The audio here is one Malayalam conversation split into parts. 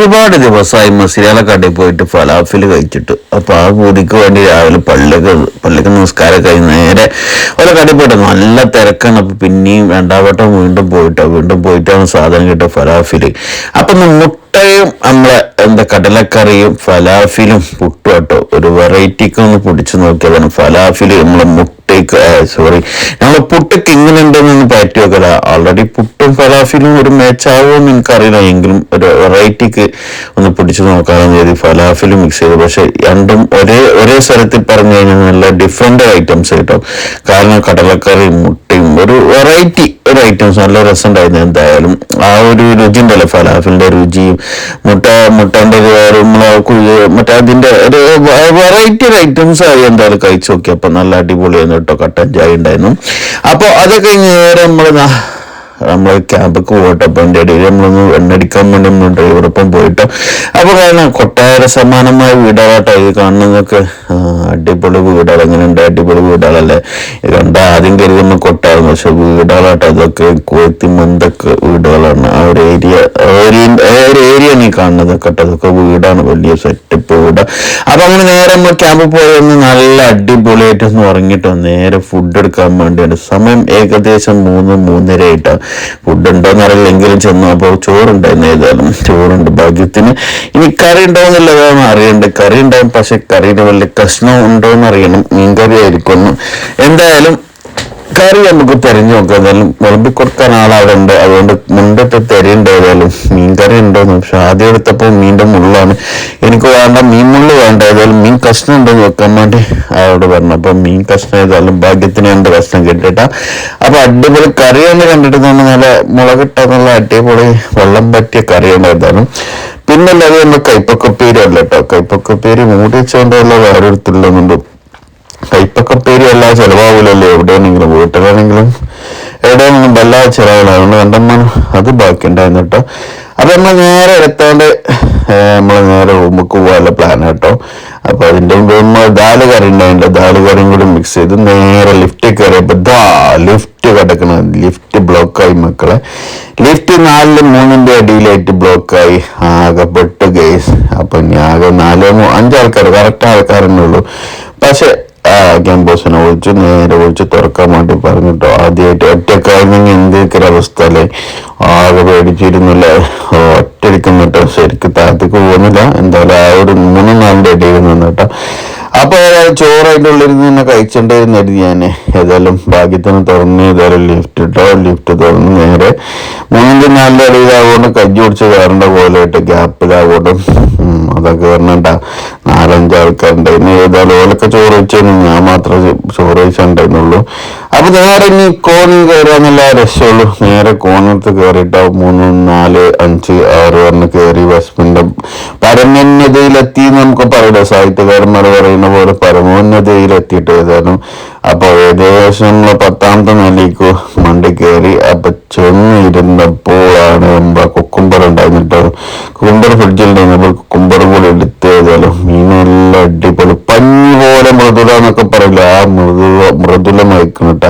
ഒരുപാട് ദിവസമായി മസിരാലക്കാട്ടിൽ പോയിട്ട് ഫലാഫിൽ കഴിച്ചിട്ട്. അപ്പൊ ആ പൂതിക്ക് വേണ്ടി രാവിലെ പള്ളിക്ക് പള്ളിക്ക് നമസ്കാരം കഴിഞ്ഞ് നേരെ ഓരോ കടയിൽ പോയിട്ട് നല്ല തിരക്കാണ്. അപ്പൊ പിന്നെയും രണ്ടാവട്ടം വീണ്ടും പോയിട്ടോ വീണ്ടും പോയിട്ടാണ് സാധനം കിട്ടുക ഫലാഫിൽ അപ്പൊ ഒന്ന് മുട്ടയും നമ്മളെ എന്താ കടലക്കറിയും ഫലാഫിലും പുട്ടും കേട്ടോ. ഒരു വെറൈറ്റിക്ക് ഒന്ന് പിടിച്ചു നോക്കിയതാണ് ഫലാഫിൽ നമ്മളെ മുട്ടയ്ക്ക് സോറി നമ്മളെ പുട്ടക്ക് ഇങ്ങനെ ഉണ്ടെന്നൊന്ന് പറ്റി നോക്കല ഓൾറെഡി പുട്ടും ഫലാഫിലും ഒരു മാച്ച് എന്ന് എനിക്കറിയില്ല. എങ്കിലും ഒരു വെറൈറ്റിക്ക് ഒന്ന് പിടിച്ചു നോക്കാമെന്ന് കരുതി ഫലാഫിൽ മിക്സ് ചെയ്തു. പക്ഷെ രണ്ടും ഒരേ ഒരേ സ്ഥലത്തിൽ പറഞ്ഞു കഴിഞ്ഞാൽ നല്ല ഡിഫറെന്റ് ഐറ്റംസ് കിട്ടും കാരണം കടലക്കറിയും മുട്ടയും ഒരു വെറൈറ്റി ഒരു ഐറ്റംസ് നല്ല രസമുണ്ടായിരുന്നു എന്തായാലും. ആ ഒരു രുചി ഉണ്ടല്ലോ ഫലാഫിലിന്റെ രുചിയും. മുട്ട മുട്ടന്റെ കുഴി- മറ്റേ അതിന്റെ ഒരു വെറൈറ്റി ഒരു ഐറ്റംസ് ആയി എന്തായാലും കഴിച്ചു നോക്കി. നല്ല അടിപൊളിയായിരുന്നു കേട്ടോ കട്ടൻ ചായ ഉണ്ടായിരുന്നു. അപ്പൊ അതൊക്കെ നേരെ നമ്മൾ നാ- നമ്മൾ ക്യാമ്പൊക്കെ പോയിട്ട് അപ്പൊ എന്റെ ഇടയിൽ നമ്മളൊന്ന് എണ്ണടിക്കാൻ വേണ്ടി നമ്മൾ ഡ്രൈവറൊപ്പം പോയിട്ട്. അപ്പൊ കാരണം കൊട്ടാര സമാനമായ വീടുകളാട്ടോ ഇത് കാണുന്നതൊക്കെ. അടിപൊളി വീടുകൾ എങ്ങനെയുണ്ട്? അടിപൊളി വീടുകളല്ലേ ഇത് കണ്ട ആദ്യം നമ്മൾ കൊട്ടാരം പക്ഷെ വീടുകളാട്ടോ അതൊക്കെ കുവത്തി മന്തൊക്കെ വീടുകളാണ്. ആ ഒരു ഏരിയ ഒരു ഏരിയ നീ കാണുന്നത് കേട്ടോ അതൊക്കെ വീടാണ് വലിയ സെറ്റപ്പ് വീട്. അപ്പൊ അങ്ങനെ നേരെ നമ്മൾ ക്യാമ്പിൽ പോയി ഒന്ന് നല്ല അടിപൊളിയായിട്ട് ഒന്ന് ഉറങ്ങിട്ടോ നേരെ ഫുഡ് എടുക്കാൻ വേണ്ടിയാണ്. സമയം ഏകദേശം മൂന്ന് മൂന്നര ആയിട്ടാ. ഫുഡ് ഉണ്ടോന്ന് അറിയില്ലെങ്കിലും ചെന്നു. അപ്പോൾ ചോറുണ്ടായിരുന്നു ഏതായാലും. ചോറുണ്ട്. ഭാഗ്യത്തിന് ഇനി കറി ഉണ്ടോന്നുള്ളതാണ് അറിയണ്ട് കറി ഉണ്ടാവും. പക്ഷെ കറിയുടെ വലിയ കഷ്ണം ഉണ്ടോ എന്ന് അറിയണം മീൻകറി ആയിരിക്കും എന്തായാലും കറി നമുക്ക് തെരഞ്ഞു നോക്കാം. ഏതായാലും വിളമ്പി കൊടുക്കാൻ ആളവിടെ ഉണ്ട് അതുകൊണ്ട് മുണ്ടിട്ട് തെരയുണ്ട് ഏതായാലും. മീൻ കറി ഉണ്ടോന്ന് പക്ഷെ ആദ്യം എടുത്തപ്പോൾ മീന്റെ മുള്ളാണ്. എനിക്ക് വേണ്ട മീൻ മുള്ള് വേണ്ട. ഏതായാലും മീൻ കഷ്ണം ഉണ്ടോന്ന് വെക്കാൻ വേണ്ടി അയാളോട് പറഞ്ഞു. അപ്പൊ മീൻ കഷ്ണം ഏതായാലും ഭാഗ്യത്തിന് രണ്ട് കഷ്ണം കിട്ടിട്ട അപ്പൊ അടിപൊളി കറി തന്നെ കണ്ടിട്ട് തന്നെ നല്ല മുളകിട്ട നല്ല അടിപൊളി വെള്ളം പറ്റിയ കറിയാണ് ഏതായാലും. പിന്നെ അല്ലാതെ നമ്മൾ കൈപ്പക്കപ്പേരി അല്ല കേട്ടോ? കൈപ്പക്കപ്പേരി മൂടി വെച്ചുകൊണ്ടുള്ള വേറെ എടുത്തില്ലെന്നുണ്ട് പേര് അല്ല ചിലവാകൂലല്ലോ എവിടെയാണെങ്കിലും വീട്ടിലാണെങ്കിലും എവിടെയാണെങ്കിലും വല്ലാതെ ചിലവില്ല അതുകൊണ്ട് കണ്ടമ്മ അത് ബാക്കി ഉണ്ടായിരുന്നു കേട്ടോ. അപ്പൊ നമ്മൾ നേരെ എടുത്തോണ്ട് നമ്മൾ നേരെ റൂമിക്ക് പോകാനുള്ള പ്ലാൻ കേട്ടോ. അപ്പൊ അതിന്റെ മുമ്പ് നമ്മൾ ദാൽ കറി ഉണ്ടായില്ല ദാൽ കറിയും കൂടി മിക്സ് ചെയ്ത് നേരെ ലിഫ്റ്റ് കയറിയപ്പോ ദാ ലിഫ്റ്റ് കിടക്കണ. ലിഫ്റ്റ് ബ്ലോക്കായി മക്കളെ. ലിഫ്റ്റ് നാലിൽ മൂന്നിന്റെ അടിയിലായിട്ട് ബ്ലോക്കായി ആകെപ്പെട്ടു ഗേസ് അപ്പൊ ഞാൻ ആകെ നാല് അഞ്ചാൾക്കാർ കറക്റ്റ് ആൾക്കാരെന്നുള്ളൂ പക്ഷെ ക്യാമ്പസിനെ വിളിച്ച് നേരെ വിളിച്ച് തുറക്കാൻ വേണ്ടി പറഞ്ഞിട്ടോ. ആദ്യമായിട്ട് ഒറ്റക്കായിരുന്നെങ്കിൽ എന്തൊക്കെ അവസ്ഥ അല്ലേ? ആകെ പേടിച്ചിരുന്നില്ല. ഒറ്റടിക്കുന്നിട്ടോ ശരിക്കും താഴത്തേക്ക് പോകുന്നില്ല. എന്തായാലും ആ ഒരു മൂന്നും നാലിന്റെ ഇടയിൽ കേട്ടോ. അപ്പൊ ചോറ് നിന്ന് തന്നെ കഴിച്ചിട്ടുണ്ടായിരുന്നു ഞാൻ ഏതായാലും ഭാഗ്യത്തിന് തുറന്ന് ഏതായാലും ലിഫ്റ്റ് ഇട്ടോ ലിഫ്റ്റ് തുറന്ന് നേരെ മൂന്നിന്റെ നാലിന്റെ കഞ്ഞി കജ്ജി പിടിച്ച് കയറേണ്ട പോലെയായിട്ട് ഗ്യാപ്പിലാവുകൊണ്ട് അതൊക്കെ പറഞ്ഞിട്ട നാലഞ്ച് ഇനി ഏതായാലും ഓലൊക്കെ ചോറ് വെച്ചു ഞാൻ മാത്രമേ ചോറ് വെച്ചിട്ടുണ്ടായിരുന്നുള്ളൂ അപ്പൊ നേരെ ഇനി കോണിൽ കയറാന്നുള്ള രക്ഷയുള്ളൂ. നേരെ കോണത്ത് കയറിയിട്ട് മൂന്ന് നാല് അഞ്ച് ആറ് പറഞ്ഞ് കയറി ബസ്മിന്റെ പരമോന്നതയിലെത്തി നമുക്ക് പറയാം സാഹിത്യകാരന്മാർ പറയുന്ന പോലെ പരമോന്നതയിലെത്തിയിട്ട് ഏതായാലും അപ്പൊ ഏകദേശം പത്താമത്തെ നിലയ്ക്ക് മണ്ടി കയറി അപ്പൊ ചെന്നിരുന്നപ്പോഴാണ് നമ്മുടെ കുക്കുംബർ ഉണ്ടായിരുന്നിട്ട്. കുക്കുംബർ ഫ്രിഡ്ജിൽ ഉണ്ടായിരുന്നപ്പോൾ കുക്കുംബർ കൂടി എടുത്ത് മീനെല്ലാം അടിപൊളി. പഞ്ഞി പോലെ മൃദുല എന്നൊക്കെ പറയില്ല? ആ മൃദുല മൃദുലമായിക്കണട്ട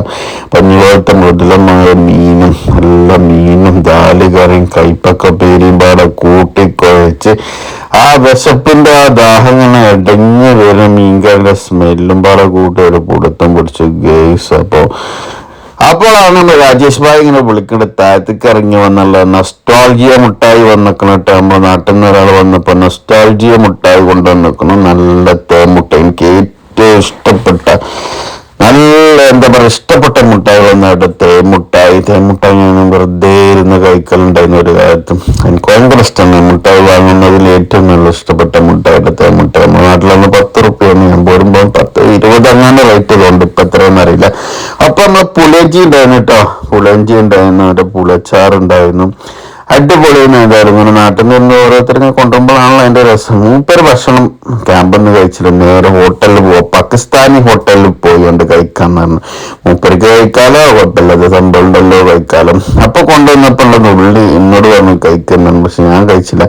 പഞ്ഞുപോലത്തെ മൃദുലമായ മീനും നല്ല മീനും ദാലുകറിയും കൈപ്പൊക്കെ പേരിയും പാടെ കൂട്ടിക്കുഴച്ച് ആ വിശപ്പിന്റെ ആ ദാഹം ഇങ്ങനെ ഇടഞ്ഞു വരുന്ന മീൻകറിന്റെ സ്മെല്ലും പാടെ കൂട്ടി ഒരു പുടുത്തം പിടിച്ച് ഗേസ്. അപ്പോ അപ്പോഴാണ് നമ്മൾ രാജേഷ് ഭായ് ഇങ്ങനെ വിളിക്കേണ്ടത് താഴത്തേക്ക് ഇറങ്ങി വന്നുള്ള നൊസ്റ്റാൾജിയ മുട്ടായി വന്നിക്കണിട്ട് നമ്മുടെ നാട്ടിൽ നിന്ന് ഒരാൾ വന്നപ്പോ നൊസ്റ്റാൾജിയ മുട്ടായി കൊണ്ടുവന്നിക്കണം. നല്ല തേമുട്ട എനിക്ക് ഇഷ്ടപ്പെട്ട നല്ല എന്താ പറയുക ഇഷ്ടപ്പെട്ട മുട്ടായി വന്നിട്ട് തേമുട്ടായി തേമുട്ടായി വെറുതെ ഇരുന്ന് കഴിക്കലുണ്ടായിരുന്ന ഒരു കാലത്ത്. എനിക്ക് ഭയങ്കര ഇഷ്ടമാണ് മുട്ടായി വാങ്ങുന്നതിൽ ഏറ്റവും നല്ല ഇഷ്ടപ്പെട്ട മുട്ടായിട്ട് തേമുട്ടായി നമ്മുടെ നാട്ടിലൊന്ന് പത്ത് റുപ്യാണ്. ഞാൻ പോരുമ്പോൾ പത്ത് ഇരുപത് അങ്ങനെ റേറ്റ് ഇതുകൊണ്ട് ഇപ്പൊ എത്രയെന്ന് അറിയില്ല. അപ്പൊ നമ്മൾ പുലഞ്ചി ഉണ്ടായിരുന്നു കേട്ടോ. പുലഞ്ചി ഉണ്ടായിരുന്നു മറ്റേ പുലച്ചാറുണ്ടായിരുന്നു അടിപൊളിയെന്ന് നേതായിരുന്നു നാട്ടിൽ നിന്ന് ഓരോരുത്തരും കൊണ്ടുപോകുമ്പോഴാണല്ലോ അതിന്റെ രസം. മൂപ്പര് ഭക്ഷണം ക്യാമ്പിൽ നിന്ന് കഴിച്ചില്ല. നേരെ ഹോട്ടലിൽ പോവാ. പാകിസ്ഥാനി ഹോട്ടലിൽ പോയി കൊണ്ട് കഴിക്കാൻ പറഞ്ഞു. മൂപ്പർക്ക് കഴിക്കാലോ? കുഴപ്പമില്ല അത് സംഭവം ഉണ്ടല്ലോ കഴിക്കാലോ. അപ്പൊ കൊണ്ടുവന്നപ്പോൾ ഉള്ളത് ഉള്ളി എന്നോട് പറഞ്ഞു കഴിക്കുന്നുണ്ട്. പക്ഷെ ഞാൻ കഴിച്ചില്ല.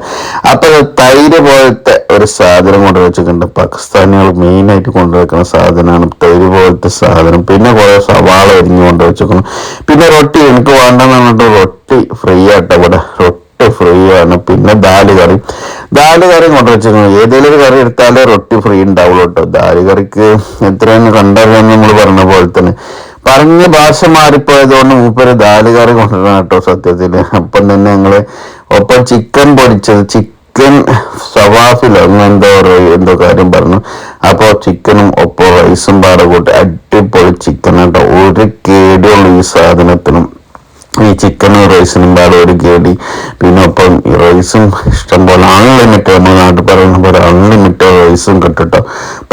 അപ്പൊ തൈര് പോലത്തെ ഒരു സാധനം കൊണ്ടു വെച്ചിട്ടുണ്ട്. പാകിസ്ഥാനികൾ മെയിനായിട്ട് ആയിട്ട് കൊണ്ടുവയ്ക്കുന്ന സാധനമാണ് തൈര് പോലത്തെ സാധനം. പിന്നെ കുറെ സവാള എരിഞ്ഞു കൊണ്ടു പിന്നെ റൊട്ടി എനിക്ക് വേണ്ടെന്ന് പറഞ്ഞിട്ട് റൊട്ടി ഫ്രീ ആയിട്ട് അവിടെ ഫ്രീ ആണ്. പിന്നെ ദാൽ കറി. ദാൽ കറി കൊണ്ടുവച്ചിരുന്നു ഏതെങ്കിലും കറി എടുത്താലേ റൊട്ടി ഫ്രീ ഉണ്ടാവുള്ളൂ കേട്ടോ ദാൽ കറിക്ക് എത്രയെന്ന് കണ്ടറിയാന്ന് നമ്മൾ പറഞ്ഞ പോലെ തന്നെ. പറഞ്ഞ ഭാഷ മാറിപ്പോയതുകൊണ്ട് മൂപ്പര് ദാൽ കറി കൊണ്ടുവരണം കേട്ടോ സത്യത്തിൽ അപ്പം തന്നെ ഞങ്ങൾ ഒപ്പം ചിക്കൻ പൊടിച്ചത് ചിക്കൻ സവാഫിലോ അങ്ങനെ എന്തോ എന്തോ കാര്യം പറഞ്ഞു. അപ്പോൾ ചിക്കനും ഒപ്പം റൈസും പാടെ കൂട്ടി അടിപൊളി ചിക്കൻ കേട്ടോ ഒരു കേടുള്ളൂ ഈ സാധനത്തിനും. ഈ ചിക്കനും റൈസിനും പാടെ ഒരു കേടി പിന്നെ ഒപ്പം ഈ റൈസും ഇഷ്ടം പോലെ അൺലിമിറ്റഡ് നമ്മുടെ നാട്ടിൽ പറയുന്ന പോലെ അൺലിമിറ്റഡ് റൈസും കിട്ടുട്ടോ.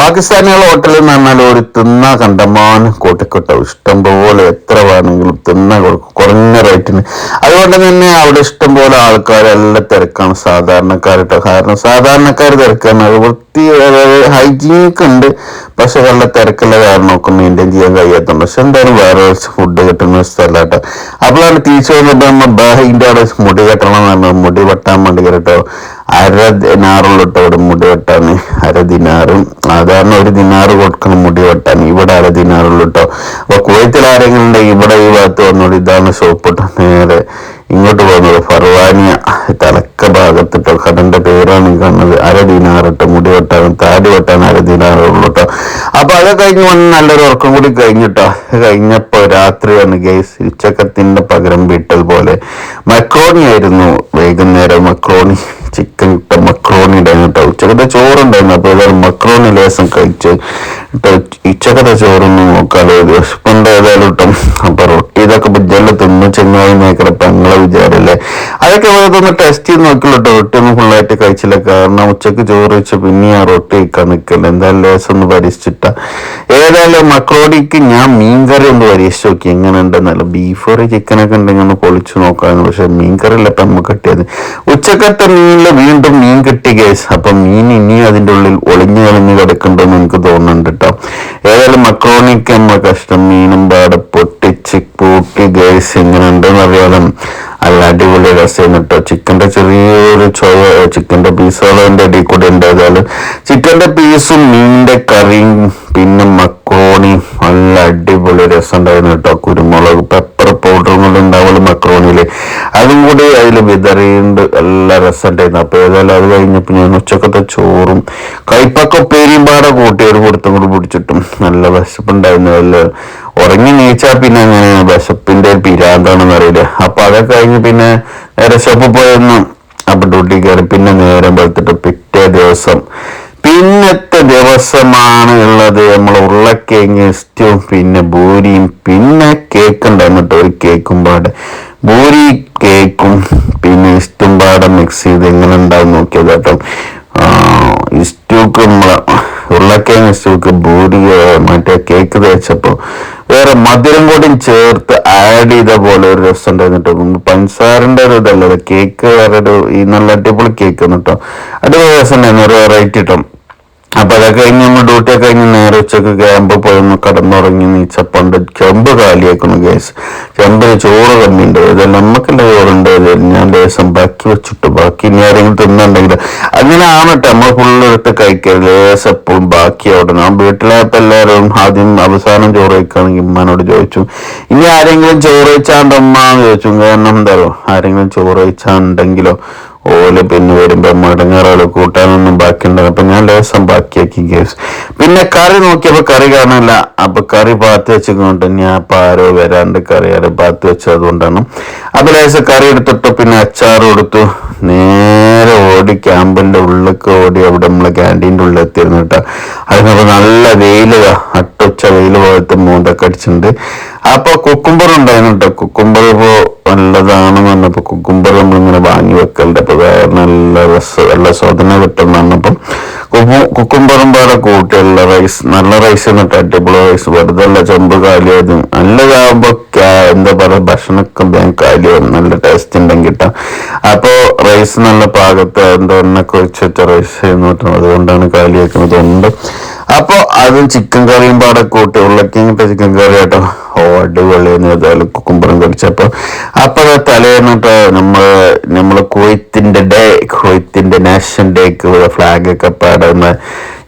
പാകിസ്ഥാനികളെ ഹോട്ടലിൽ നിന്ന് പറഞ്ഞാൽ ഒരു തിന്ന കണ്ടമാനം കൂട്ടിക്കിട്ടോ. ഇഷ്ടം പോലെ എത്ര വേണമെങ്കിലും തിന്ന കൊടുക്കും. കുറഞ്ഞ റേറ്റിന് അതുകൊണ്ട് തന്നെ അവിടെ ഇഷ്ടം പോലെ ആൾക്കാരെല്ലാം തിരക്കാണ് സാധാരണക്കാരിട്ടോ കാരണം സാധാരണക്കാർ തിരക്കാണ്. അത് വൃത്തി ഹൈജീനിക് ഉണ്ട്. പക്ഷെ നല്ല തിരക്കുള്ള കാരണമൊക്കെ മെയിന്റെയിൻ ചെയ്യാൻ കഴിയാത്തുണ്ട് പക്ഷെ എന്തായാലും വേറെ ഫുഡ് കിട്ടുന്ന സ്ഥലമാട്ടോ. അപ്പോഴാണ് തിരിച്ചു വന്നിട്ട് നമ്മൾ ബാഹിന്റെ അവിടെ മുടി കെട്ടണം എന്ന് മുടി വെട്ടാൻ വേണ്ടി കേട്ടോ. അര ദിനാറുള്ളൂ കേട്ടോ ഇവിടെ മുടി വെട്ടാൻ. അര ദിനാറും. സാധാരണ ഒരു ദിനാറ് കൊടുക്കണം മുടി വെട്ടാൻ. ഇവിടെ അര ദിനാറുള്ളൂ ഉണ്ടെങ്കിൽ ഇവിടെ ഈ ഭാഗത്ത് വന്നോളൂ. ഇതാണ് ഷോപ്പ് നേരെ ഇങ്ങോട്ട് പോകുന്നത്. ഫർവാനിയ തലക്ക ഭാഗത്തിട്ടോ. കടന്റെ പേരാണ് കാണുന്നത്. അര ദിനാറിട്ട് മുടി വെട്ടാനും താടി വെട്ടാൻ അര ദിനാറുള്ളൂ അപ്പൊ അത് കഴിഞ്ഞ് വന്ന് നല്ലൊരു ഉറക്കം കൂടി കഴിഞ്ഞിട്ടോ. കഴിഞ്ഞപ്പോ രാത്രിയാണ് ഗൈസ് ഉച്ചക്കത്തിന്റെ പകരം വീട്ടൽ പോലെ മക്രോണി ആയിരുന്നു. വൈകുന്നേരം മക്രോണി ചിക്കൻ ഇട്ട മക്രോണി ഉണ്ടായിരുന്നു കേട്ടോ ഉച്ചക്കത്തെ ചോറുണ്ടായിരുന്നു. അപ്പൊ മക്രോണി ലേസം കഴിച്ച് ഉച്ചക്കത്തെ ചോറൊന്നും നോക്കാതെ വിശപ്പുണ്ട് ഏതായാലും ഇട്ടും അപ്പൊ റൊട്ടി ഇതൊക്കെ ബുജ്ജല്ല തിന്നു ചെങ്ങായി മേക്കറ പെങ്ങളെ വിചാരല്ലേ? അതൊക്കെ ഒന്ന് ടെസ്റ്റ് ചെയ്ത് നോക്കില്ല കേട്ടോ റൊട്ടി ഒന്നും ഫുള്ളായിട്ട് കഴിച്ചില്ല. കാരണം ഉച്ചയ്ക്ക് ചോറ് വെച്ച് പിന്നെ ആ റൊട്ടി കഴിക്കാൻ നിൽക്കില്ല എന്തായാലും ലേസം ഒന്ന് പരീക്ഷിച്ചിട്ട. ഏതായാലും മക്രോണിക്ക് ഞാൻ മീൻകറി ഒന്ന് പരീക്ഷിച്ച് നോക്കി. എങ്ങനെ ഉണ്ടെന്നല്ല ബീഫ് കറി ചിക്കനൊക്കെ ഉണ്ടെങ്കിൽ ഒന്ന് പൊളിച്ചു നോക്കാന്ന്. പക്ഷെ മീൻകറി അല്ല ഇപ്പം നമുക്ക് കിട്ടിയത്. ഉച്ചക്കത്തെ മീനിൽ വീണ്ടും മീൻ കിട്ടി കേസ് അപ്പൊ മീൻ ഇനിയും അതിന്റെ ഉള്ളിൽ ഒളിഞ്ഞു കളിഞ്ഞ് കിടക്കണ്ടെന്ന് എനിക്ക് തോന്നുന്നുണ്ട് കേട്ടോ. ഏതായാലും മക്രോണിക്ക് നമ്മൾ കഷ്ടം മീനും പാടെ പൊട്ടിച്ച് പൂട്ടി ഗൈസ് എങ്ങനെ ഉണ്ടെന്ന് അറിയാതെ നല്ല അടിപൊളി രസം കേട്ടോ. ചിക്കന്റെ ചെറിയൊരു ചോയ ചിക്കന്റെ പീസുകൾ അതിന്റെ അടിയിൽ കൂടെ ഉണ്ട്. ചിക്കന്റെ പീസും മീനിന്റെ കറിയും പിന്നെ മക്രോണി നല്ല അടിപൊളി രസം ഉണ്ടായിരുന്നു കേട്ടോ. കുരുമുളക് പെപ്പർ പൗഡറും കൂടെ ഉണ്ടാവുള്ളൂ മക്രോണിയിൽ അതും കൂടി അതിൽ വിതറിയുണ്ട്. നല്ല രസം ഉണ്ടായിരുന്നു അപ്പൊ ഏതായാലും അത് കഴിഞ്ഞപ്പോ ഞാൻ ഉച്ചക്കത്തെ ചോറും കൈപ്പക്ക ഉപ്പേരിയും പാടെ കൂട്ടി കൊടുത്തും കൂടി പിടിച്ചിട്ടും നല്ല വിശപ്പുണ്ടായിരുന്നു. നല്ല ഉറങ്ങി നീച്ചാ പിന്നെ അങ്ങനെ വിശപ്പിന്റെ ഒരു പിരാന്താണെന്ന് അറിയില്ല. അപ്പൊ അതൊക്കെ കഴിഞ്ഞ് പിന്നെ നേരെ ഷോപ്പിൽ പോയിരുന്നു അപ്പൊ ഡ്യൂട്ടി കയറി പിന്നെ നേരം വെളുത്തിട്ട് പിറ്റേ ദിവസം പിന്നത്തെ ദിവസമാണ് ഉള്ളത്. നമ്മൾ ഉരുളക്കിഴങ്ങ് ഇഷ്ടവും പിന്നെ ബൂരിയും പിന്നെ കേക്ക് ഉണ്ടായിരുന്നു ഒരു കേക്കും പാടെ. ബൂരി കേക്കും പിന്നെ ഇഷ്ടം പാടെ മിക്സ് ചെയ്ത് എങ്ങനെ ഉണ്ടാവും നോക്കിയത് കേട്ടോ. ഇസ്റ്റൂക്ക് ഉരുളക്കിഴങ്ങ് ഇസ്റ്റൂക്ക് ആ, മറ്റേ കേക്ക് തേച്ചപ്പോ വേറെ മധുരം കൂടി ചേർത്ത് ആഡ് ചെയ്ത പോലെ ഒരു രസം ഉണ്ടായിരുന്നു കേട്ടോ. പഞ്ചസാരന്റെ ഒരു ഇതല്ല കേക്ക് വേറെ ഒരു ഈ നല്ല അടിപൊളി കേക്ക് കേട്ടോ. അടിപൊളി രസം ഉണ്ടായിരുന്നു ഒരു വെറൈറ്റി കേട്ടോ അപ്പൊ അതൊക്കെ കഴിഞ്ഞ് നമ്മൾ ഡ്യൂട്ടി ഒക്കെ കഴിഞ്ഞ് നേരെ ഉച്ചയ്ക്ക് ക്യാമ്പ് പോയി ഒന്ന് കടന്നുറങ്ങി നീച്ചപ്പണ്ട് ചെമ്പ് കാലിയേക്കുന്നു ഗ്യാസ് ചെമ്പിന് ചോറ് കമ്മിയുണ്ട് ഇതെല്ലാം നമുക്കുള്ള ചോറുണ്ട്. ഞാൻ ലേശം ബാക്കി വെച്ചിട്ട് ബാക്കി ഇനി ആരെങ്കിലും തിന്നുണ്ടെങ്കിൽ അങ്ങനെ ആണ് നമ്മൾ ഫുള്ള് എടുത്ത് കഴിക്കരുത്. ലേശം എപ്പോഴും ബാക്കി അവിടെ ഞാൻ വീട്ടിലായപ്പോ എല്ലാവരും ആദ്യം അവസാനം ചോറ് കഴിക്കുകയാണെങ്കിൽ ഉമ്മാനോട് ചോദിച്ചു. ഇനി ആരെങ്കിലും ചോറ് എന്ന് ചോദിച്ചു. കാരണം എന്താ ആരെങ്കിലും ചോറ് കഴിച്ചാണ്ടെങ്കിലോ ഓൽ പിന്നെ വരുമ്പോ മടങ്ങാറുകൾ കൂട്ടാനൊന്നും ബാക്കിയുണ്ടാകും അപ്പൊ ഞാൻ ലേസം ബാക്കിയാക്കി കേസ്. പിന്നെ കറി നോക്കിയപ്പോ കറി കാണാനില്ല. അപ്പൊ കറി പാത്ത് വെച്ചുകൊണ്ട് ഞാൻ അപ്പൊ ആരോ വരാണ്ട് കറി ആരോ പാത്ത് വെച്ചു അതുകൊണ്ടാണ് അപ്പൊ ലേസം കറി എടുത്തിട്ട്. പിന്നെ അച്ചാർ കൊടുത്തു. നേരെ ഓടി ക്യാമ്പിന്റെ ഉള്ളിലേക്ക് ഓടി അവിടെ നമ്മളെ ക്യാന്റീന്റെ ഉള്ളിൽ എത്തിയിരുന്നു കേട്ടോ. അതിനപ്പോ നല്ല വെയിൽ അട്ടുച്ച പോയിട്ട് മൂണ്ടൊക്കെ അടിച്ചിട്ടുണ്ട്. അപ്പൊ കുക്കുംബർ ഉണ്ടായിരുന്നു കുക്കുംബർ ഇപ്പോ നല്ലതാണ് പറഞ്ഞപ്പോ കുക്കുംബർ നമ്മളിങ്ങനെ വാങ്ങി വെക്കലുണ്ട്. അപ്പൊ വേറെ നല്ല രസ നല്ല സ്വതന കിട്ടും പറഞ്ഞപ്പം കുക്കുംബറും വേറെ കൂട്ടിയുള്ള റൈസ് നല്ല റൈസ് എന്നിട്ട് അടിപൊളി റൈസ് വെറുതെ അല്ല ചെമ്പ് കാലിയത് നല്ലതാകുമ്പോ ക്യാ- എന്താ പറയാ ഭക്ഷണമൊക്കെ വേഗം കാലിയാവും നല്ല ടേസ്റ്റ് ഉണ്ടെങ്കിൽ കിട്ടാം അപ്പോ റൈസ് നല്ല പാകത്തെ എന്തോ എണ്ണൊക്കെ വെച്ചിട്ട് റൈസ് പറഞ്ഞാൽ അതുകൊണ്ടാണ് കാലിയാക്കുന്നത് ഉണ്ട്. അപ്പൊ അതും ചിക്കൻ കറിയും പാടെ കൂട്ടി ഉരുളക്കിങ്ങിട്ട് ചിക്കൻ കറി കേട്ടോ ഓ അടിപൊളിയെന്ന് ഏതായാലും കുക്കുംബറും കടിച്ചപ്പോ അപ്പൊ തലേന്നിട്ട് നമ്മൾ നമ്മൾ കുവൈത്തിന്റെ ഡേ കുവൈത്തിന്റെ നാഷണൽ ഡേക്ക് ഫ്ലാഗ് ഒക്കെ പാടുന്ന.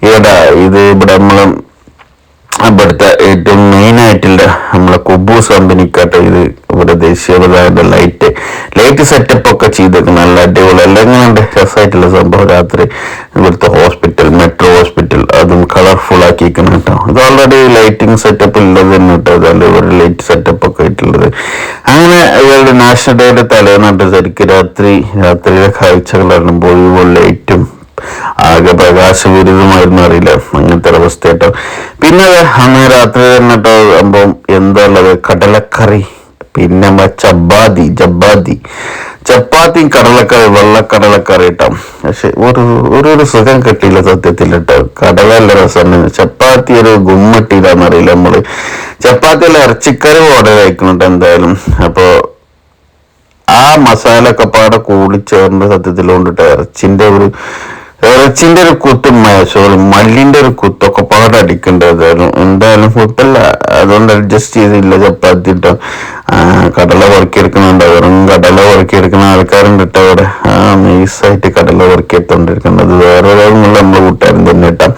ഇവിടെ ഇത് ഇവിടെ നമ്മൾ ഇവിടുത്തെ ഏറ്റവും മെയിൻ ആയിട്ടുള്ള നമ്മളെ കുബൂസ് കമ്പനിക്കാട്ട് ഇത് ഇവിടെ ദേശീയപതാകയുടെ ലൈറ്റ് ലൈറ്റ് സെറ്റപ്പ് ഒക്കെ ചെയ്തേക്കും നല്ല അടിപൊളി. എല്ലാം ഇങ്ങനെ രസമായിട്ടുള്ള സംഭവം. രാത്രി ഇവിടുത്തെ ഹോസ്പിറ്റൽ മെട്രോ ഹോസ്പിറ്റൽ അതും കളർഫുൾ ആക്കിയിരിക്കണം കേട്ടോ. ഇത് ഓൾറെഡി ലൈറ്റിംഗ് സെറ്റപ്പ് ഉള്ളത് തന്നെ കേട്ടോ. അതല്ല ഇവരുടെ ലൈറ്റ് സെറ്റപ്പ് ഒക്കെ ആയിട്ടുള്ളത്. അങ്ങനെ ഇവരുടെ നാഷണൽ ഡേയുടെ തലേന്നാട്ട് ശരിക്കും രാത്രി രാത്രിയിലെ കാഴ്ചകൾ കാണുമ്പോൾ ലൈറ്റും ആകെ പ്രകാശവിരുദ്ധമായിരുന്നു അറിയില്ല. അങ്ങനത്തെ അവസ്ഥ കേട്ടോ പിന്നെ അന്ന് രാത്രി തന്നെ കേട്ടോ സംഭവം എന്താ ഉള്ളത്? കടലക്കറി. പിന്നെ ചപ്പാത്തി ചപ്പാത്തി. കടലക്കറി വെള്ളക്കടലക്കറി കേട്ടോ പക്ഷെ ഒരു ഒരു സുഖം കിട്ടിയില്ല സത്യത്തിൽ കേട്ടോ കടലല്ല രസം ചപ്പാത്തി ഒരു ഗുമ്മട്ടിയിലാന്നറിയില്ല നമ്മൾ. ചപ്പാത്തിയിൽ ഇറച്ചിക്കറി ഓർഡർ കഴിക്കുന്നുണ്ട് എന്തായാലും. അപ്പോ ആ മസാല ഒക്കെ പാടെ കൂടി ചേർന്ന സത്യത്തിലുകൊണ്ടിട്ട് ഇറച്ചിന്റെ ഒരു ഇറച്ചിന്റെ ഒരു കുത്തും സോറി മല്ലിന്റെ ഒരു കുത്തൊക്കെ പാടെ അടിക്കേണ്ടതായിരുന്നു എന്തായാലും ഫുഡല്ല അതുകൊണ്ട് അഡ്ജസ്റ്റ് ചെയ്തില്ല ചപ്പാത്തി ഇട്ടോ കടല പൊറുക്കിയെടുക്കുന്നുണ്ട്. വെറും കടല പൊറുക്കിയെടുക്കുന്ന ആൾക്കാരുണ്ട് കേട്ടോ അവിടെ. നൈസായിട്ട് കടല പൊറുക്കിയെടുത്തോണ്ടിരിക്കുന്നത് വേറെ ഒരാളുള്ള നമ്മളെ കൂട്ടുകാരൻ തന്നെ ഇട്ടാം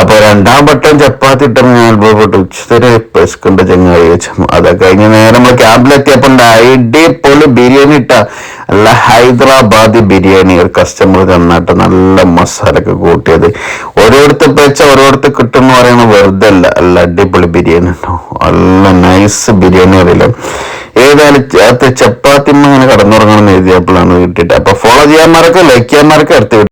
അപ്പൊ രണ്ടാം വട്ടം ചപ്പാത്തി ഇട്ടപ്പോൾ ഞാൻ അനുഭവപ്പെട്ട്. ഉച്ചവരെ പെസ്കുണ്ട് ചങ്ങായി വെച്ചു. അതൊക്കെ കഴിഞ്ഞ് നേരെ നമ്മൾ ക്യാമ്പിലെത്തിയപ്പോ അടിപൊളി ബിരിയാണി ഇട്ട നല്ല ഹൈദരാബാദി ബിരിയാണി. ഒരു കസ്റ്റമർ തന്നിട്ട് നല്ല മസാല ഒക്കെ കൂട്ടിയത്. ഓരോരുത്തർ വെച്ച ഓരോരുത്തർ കിട്ടും എന്ന് പറയുന്നത് വെറുതെ അല്ല. നല്ല അടിപൊളി ബിരിയാണി ഉണ്ടോ? നല്ല നൈസ് ബിരിയാണി അറിയില്ല? ഏതായാലും അത് ചപ്പാത്തിമ്മ ഇങ്ങനെ കടന്നുറങ്ങണം എന്ന് എഴുതിയപ്പോഴാണ് കിട്ടിയിട്ട് അപ്പൊ ഫോളോ ചെയ്യാൻ മറക്കാം ലൈക്ക് ചെയ്യാൻ മറക്കാം അടുത്ത